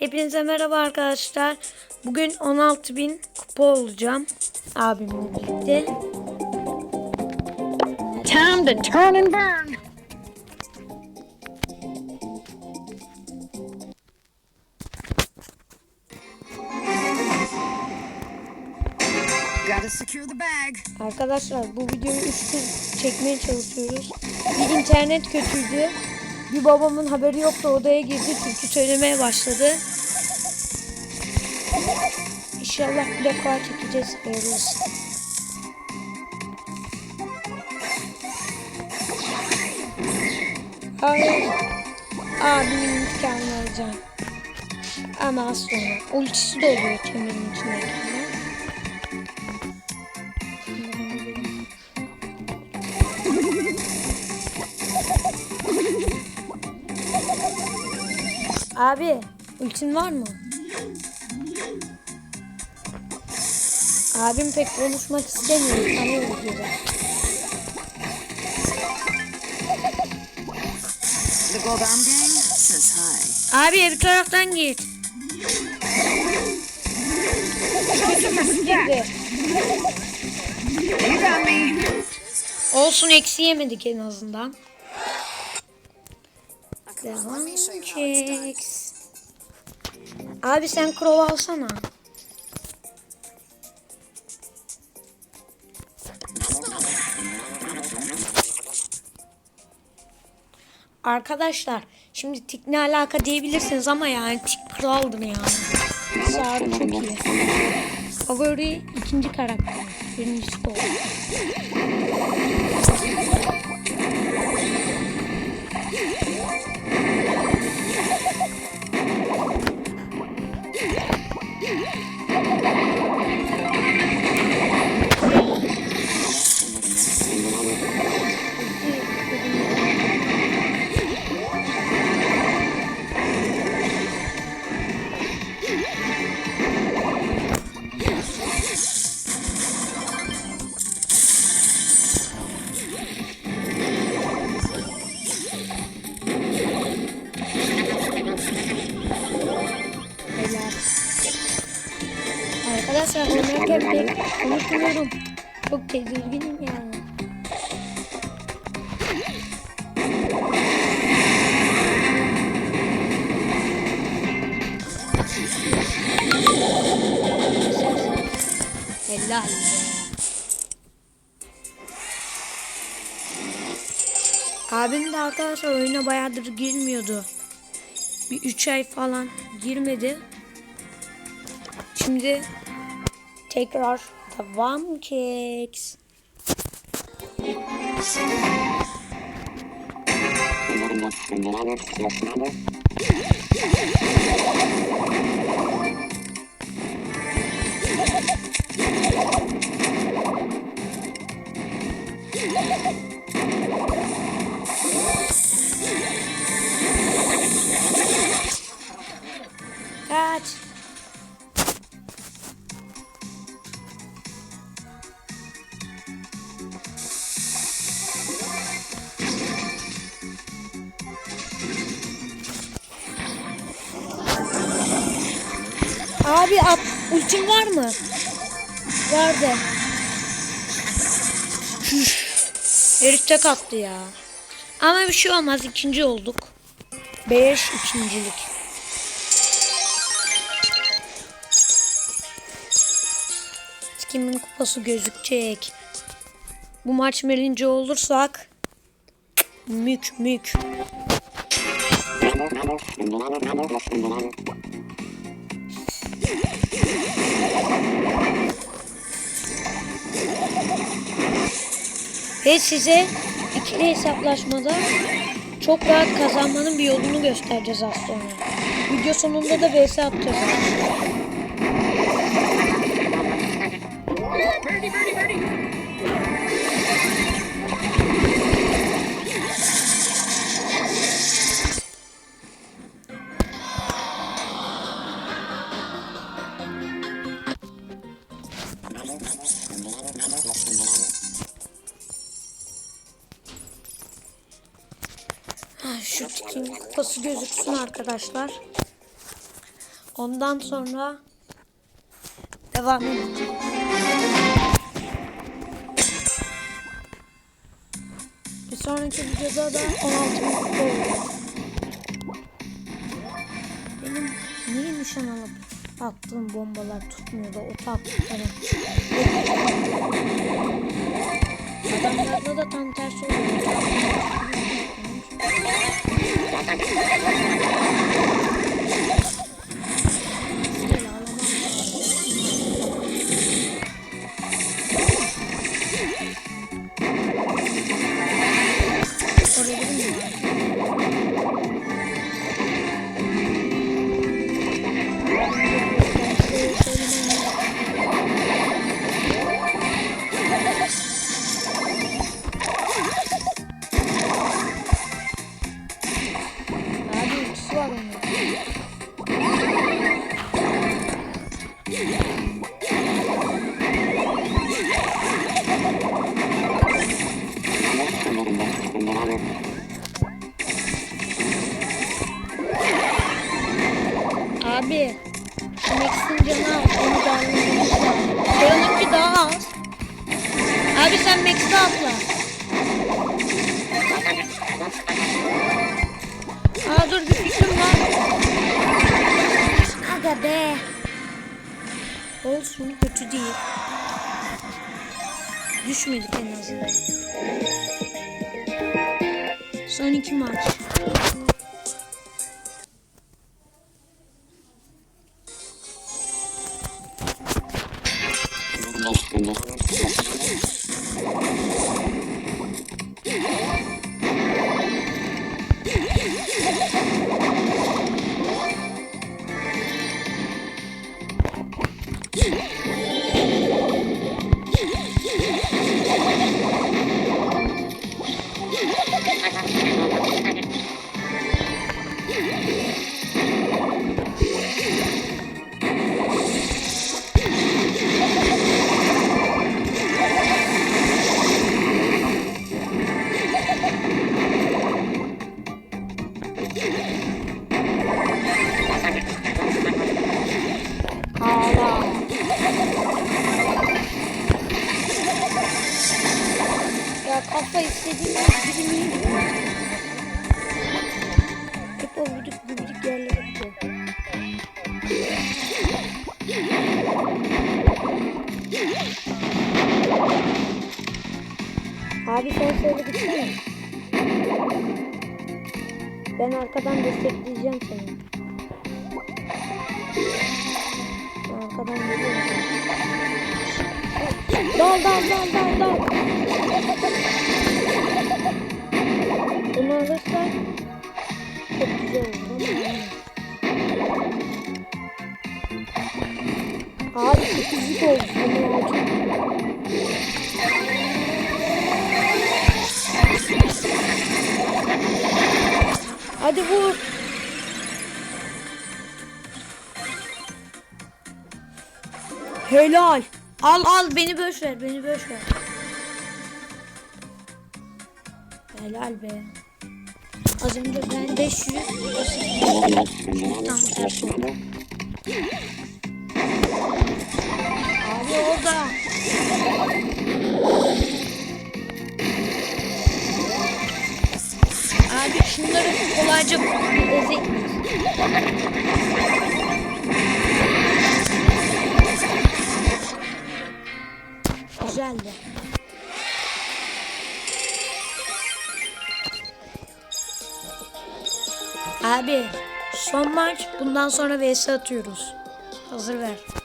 Hepinize merhaba arkadaşlar. Bugün 16.000 kupa olacağım. Abimle birlikte. Time to turn and burn. Arkadaşlar bu videoyu 3 kez çekmeye çalışıyoruz. Bir internet kötüydü. Bir babamın haberi yoktu odaya girdi çünkü söylemeye başladı. İnşallah bir defa çekeceğiz hayırlısı. Hayır. Abimin intikamını alacağım. Ama az sonra. Ultisi de oluyor kemerin içindeyken. Abi ultin var mı? Abim pek konuşmak istemiyor. Says hi. Abi bir taraftan git. Olsun eksi yemedik en azından. Keks. Abi sen krov alsana. Arkadaşlar şimdi tik ne alaka diyebilirsiniz ama yani tik kraldır yani. Sarı çok iyi. Favori ikinci karakter. Birincisi o. Oynarken pek konuşmuyorum. Çok tedirginim yani. Helal be. Abim de arkadaşlar oyuna bayağıdır girmiyordu. Bir 3 ay falan girmedi. Şimdi tekrar devam keks. Abi at, ultim var mı? Vardı. Herif tek attı ya. Ama bir şey olmaz ikinci olduk. 5 ikincilik. Kimin kupası gözükecek? Bu maç birinci olursak mük mük. Ve size ikili hesaplaşmada çok rahat kazanmanın bir yolunu göstereceğiz az sonra. Video sonunda da vs atacağız. Ha, Şu tikin kupası gözüksün arkadaşlar. Ondan sonra devam edeceğim. Bir sonraki videoda da 16 mutlu olacağız. Benim niye nişan alıp attığım bombalar tutmuyor da o taktikleri. Ha ha ha! Be. Olsun kötü değil. Düşmedik en azından. Son iki maç. Ben arkadan destekleyeceğim seni. Ben arkadan geliyorum. Dal dal dal dal dal. Bunu alırsan çok güzel olur Abi sekizlik oldu. Bunu. Hadi vur. Helal. Al al beni boş ver beni boş ver. Helal be. Az önce ben 500 tam tersi oldu. Abi orada. Kolayca ezek. Güzeldi. Abi son maç bundan sonra vs atıyoruz. Hazır ver.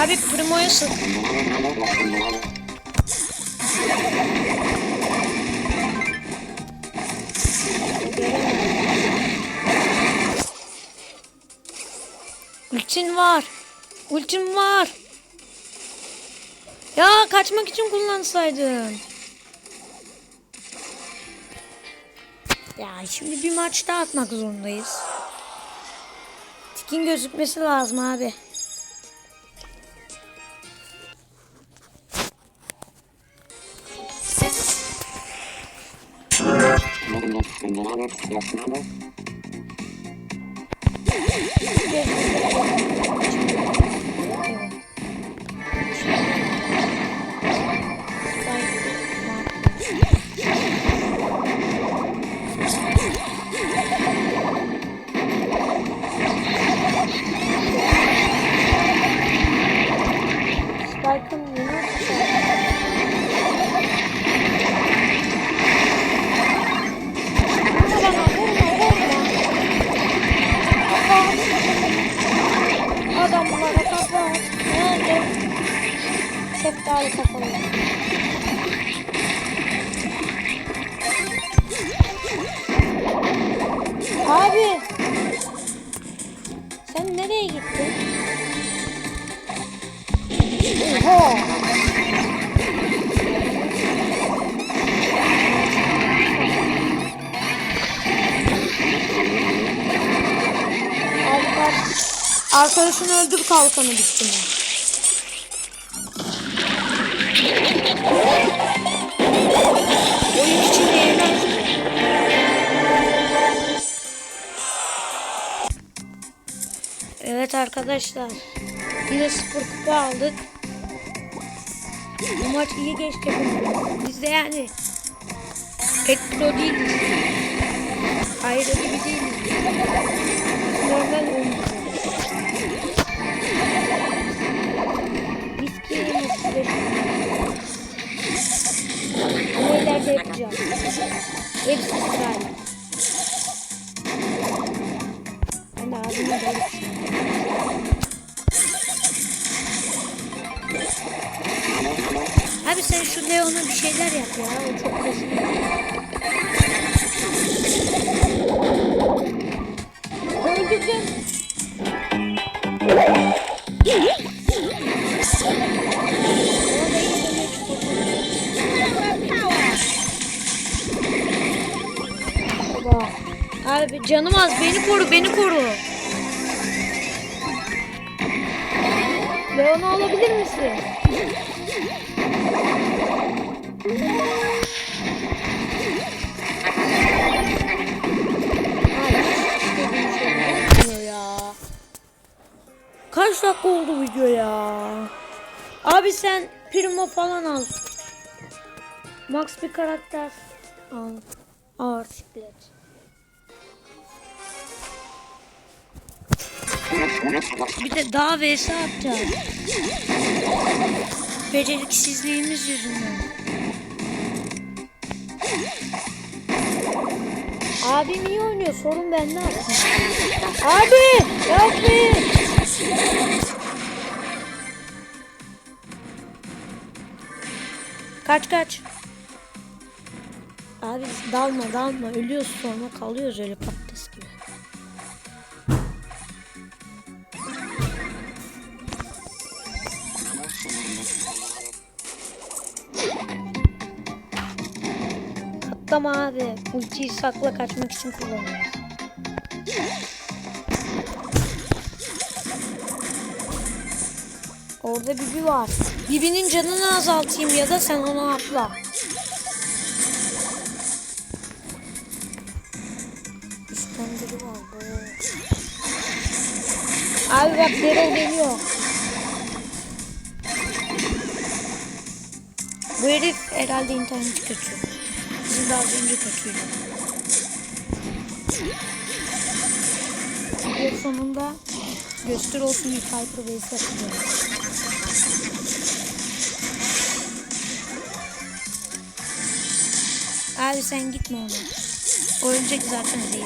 Abi Primo'ya sık. Ultin var. Ultim var. Ya kaçmak için kullansaydın. Ya şimdi bir maç daha atmak zorundayız. Tikin gözükmesi lazım abi. Spike'ın yeni Adamlara kafa at. Nerede? Şeftali kafalı. Abi. Sen nereye gittin? Oha. Arkadaşını öldür kalkanı bitti mi? Oyun içinde eğlen. Evet arkadaşlar. Yine sıfır kupa aldık. Bu maç iyi geçti. Biz de yani pek pro değiliz. Ayrı gibi değiliz. Normal oyuncu. Ama ileride yapacağım. Hepsi sırayla. Ben de abime böyle Abi sen şu Leon'a bir şeyler yap ya. O çok hoşuma. Öldürdüm. Koru beni koru. Leon'u alabilir misin? Kaç dakika oldu video ya? Abi sen Primo falan al. Max bir karakter al. Ağır siklet. Bir de daha vs atacağız. Beceriksizliğimiz yüzünden. Abim iyi oynuyor. Sorun bende. Abi! Yapmayın! Kaç kaç. Abi dalma dalma. Ölüyoruz sonra kalıyoruz öyle Katlama abi. Ultiyi sakla kaçmak için kullanıyoruz. Orada Bibi var. Bibi'nin canını azaltayım ya da sen onu atla. Üstten var. bu. Abi bak Daryl geliyor. Bu herif herhalde interneti kötü. Daha önce kötüydü. Video sonunda göster olsun bir Piper Base yapacağız. Abi sen gitme ona. O ölecek zaten değil.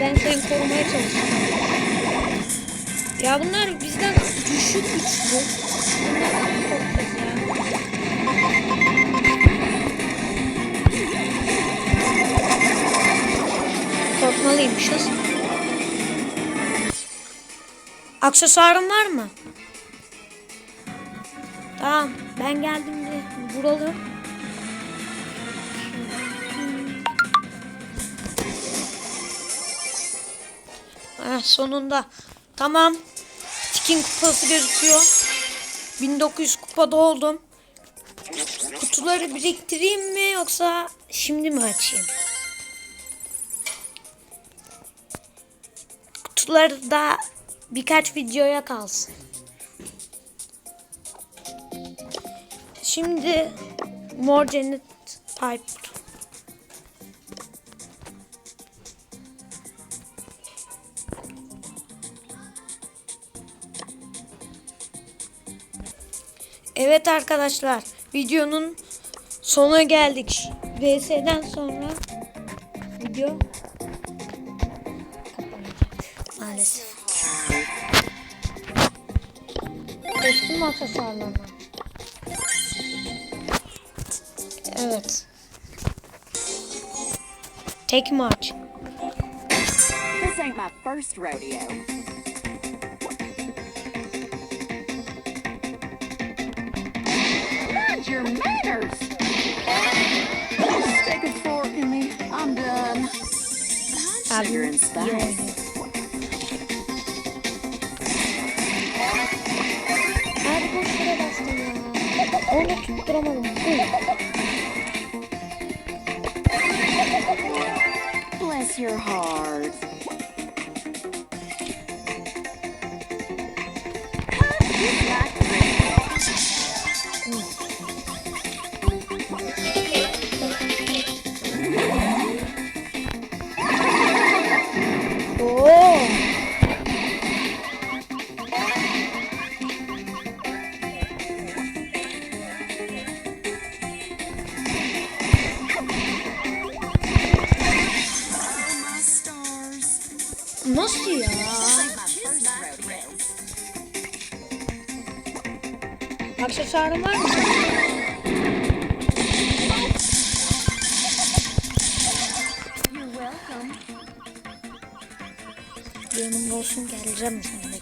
Ben seni korumaya çalışıyorum. Ya bunlar bizden düşük güçlü. Korkmalıymışız. Aksesuarın var mı? Tamam ben geldim de vuralım. Ah, sonunda. Tamam. Tikin kupası gözüküyor. 1900 kupada oldum. Kutuları biriktireyim mi yoksa şimdi mi açayım? Kutuları da birkaç videoya kalsın. Şimdi Mor Cennet Piper. Evet arkadaşlar videonun sonuna geldik. VS'den sonra video maalesef. Geçtim mi aksesuarlarına? Evet. Tek maç. This ain't my first rodeo. is your manners. Take a fork in me. I'm done. Bless your heart. Aksesuarın var mı? Yanımda olsun geleceğim sana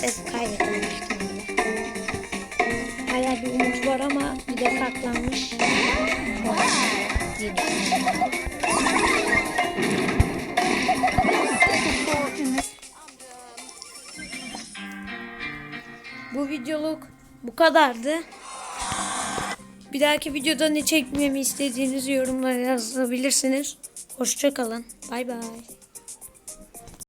Maalesef kaybettim büyük ihtimalle. Hala bir umut var ama bir de saklanmış. Bu videoluk bu kadardı. Bir dahaki videoda ne çekmemi istediğinizi yorumlara yazabilirsiniz. Hoşçakalın. Bay bay.